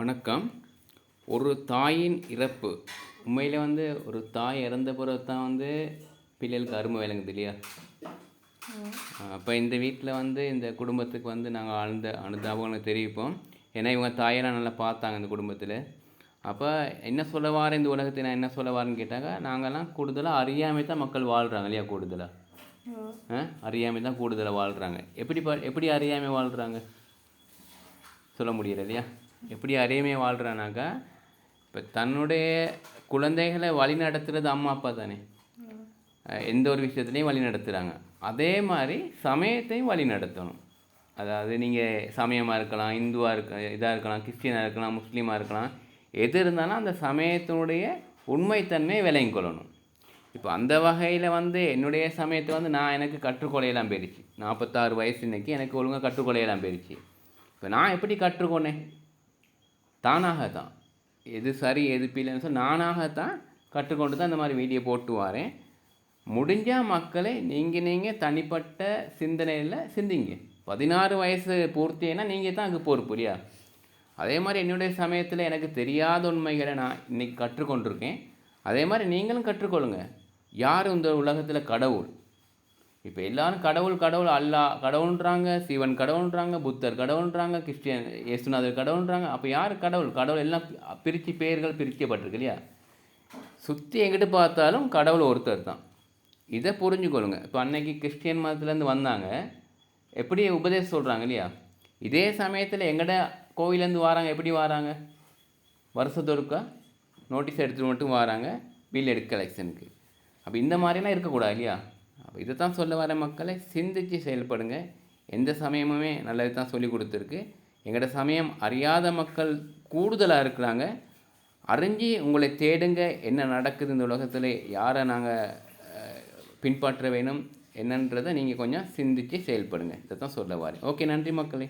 வணக்கம். ஒரு தாயின் இறப்பு. உண்மையில் வந்து ஒரு தாய் இறந்த பிறகு தான் வந்து பிள்ளைகளுக்கு அருமை விளங்குது இல்லையா? அப்போ இந்த வீட்டில் வந்து இந்த குடும்பத்துக்கு வந்து நாங்கள் ஆழ்ந்த அனுதாபங்களை தெரிவிப்போம். ஏன்னா இவங்க தாயெல்லாம் நல்லா பார்த்தாங்க இந்த குடும்பத்தில். அப்போ என்ன சொல்ல வார இந்த உலகத்தை நான் என்ன சொல்ல வாரேன்னு கேட்டாங்க நாங்கள்லாம் கூடுதலாக அறியாமை தான் மக்கள் வாழ்கிறாங்க இல்லையா கூடுதலாக அறியாமை தான் கூடுதலாக வாழ்கிறாங்க எப்படி ப எப்படி அறியாமை வாழ்கிறாங்க சொல்ல முடியல இல்லையா? எப்படி அறியாமை வாழ்கிறானாக்கா இப்போ தன்னுடைய குழந்தைகளை வழி நடத்துகிறது அம்மா அப்பா தானே. எந்த ஒரு விஷயத்துலையும் வழி நடத்துகிறாங்க அதே மாதிரி சமயத்தையும் வழி நடத்தணும். அதாவது நீங்கள் சமயமாக இருக்கலாம் இந்துவாக இருக்க இதாக இருக்கலாம் கிறிஸ்டியனாக இருக்கலாம் முஸ்லீமாக இருக்கலாம் எது இருந்தாலும் அந்த சமயத்தினுடைய உண்மைத்தன்மையை விளங்கிக் கொள்ளணும். இப்போ அந்த வகையில் வந்து என்னுடைய சமயத்தை வந்து நான் எனக்கு கற்றுக்கொலையெல்லாம் போயிடுச்சு நாற்பத்தாறு வயசு இன்னைக்கு எனக்கு ஒழுங்காக கற்றுக்கொலையெல்லாம் போயிடுச்சு இப்போ நான் எப்படி கற்றுக்கொண்டேன்? தானாக தான் எது சரி எது பிள்ளைன்னு சொல்லி நானாகத்தான் கற்றுக்கொண்டு தான் இந்த மாதிரி வீடியோ போட்டு வரேன். முடிஞ்சால் மக்களை நீங்கள் நீங்கள் தனிப்பட்ட சிந்தனையில் சிந்திங்க. பதினாறு வயசு பூர்த்தினா நீங்கள் தான் அங்கே போகிற புரியா அதே மாதிரி என்னுடைய சமயத்தில் எனக்கு தெரியாத உண்மைகளை நான் இன்றைக்கி கற்றுக்கொண்டிருக்கேன். அதே மாதிரி நீங்களும் கற்றுக்கொள்ளுங்க. யார் இந்த உலகத்தில் கடவுள்? இப்போ எல்லாரும் கடவுள் கடவுள் அல்லா கடவுள்ன்றாங்க சிவன் கடவுள்ன்றாங்க புத்தர் கடவுள்ன்றாங்க கிறிஸ்டியன் இயேசுநாதர் கடவுள்ன்றாங்க. அப்போ யார் கடவுள்? கடவுள் எல்லாம் பிரித்து பெயர்கள் பிரிக்கப்பட்டிருக்கு இல்லையா? சுற்றி எங்கிட்டு பார்த்தாலும் கடவுள் ஒருத்தர் தான். இதை புரிஞ்சுக்கொள்ளுங்க. இப்போ அன்னைக்கு கிறிஸ்டியன் மதத்துலேருந்து வந்தாங்க. எப்படி உபதேசம் சொல்கிறாங்க இல்லையா? இதே சமயத்தில் எங்கட கோவிலேருந்து வராங்க? எப்படி வராங்க? வருஷத்தொருக்கா நோட்டீஸ் எடுத்துட்டு மட்டும் வராங்க. பில் எடுக்க கலெக்ஷனுக்கு அப்போ இந்த மாதிரிலாம் இருக்கக்கூடாது இல்லையா? அப்போ இதை தான் சொல்ல வர மக்களை சிந்திச்சு செயல்படுங்க. எந்த சமயமுமே நல்லது தான் சொல்லி கொடுத்துருக்கு. எங்களோட சமயம் அறியாத மக்கள் கூடுதலாக இருக்கிறாங்க. அறிஞ்சு உங்களை தேடுங்க என்ன நடக்குது இந்த உலகத்தில் யாரை நாங்கள் பின்பற்ற வேணும் என்னன்றதை நீங்கள் கொஞ்சம் சிந்தித்து செயல்படுங்க. இதை தான் சொல்ல வரேன். ஓகே நன்றி மக்களே.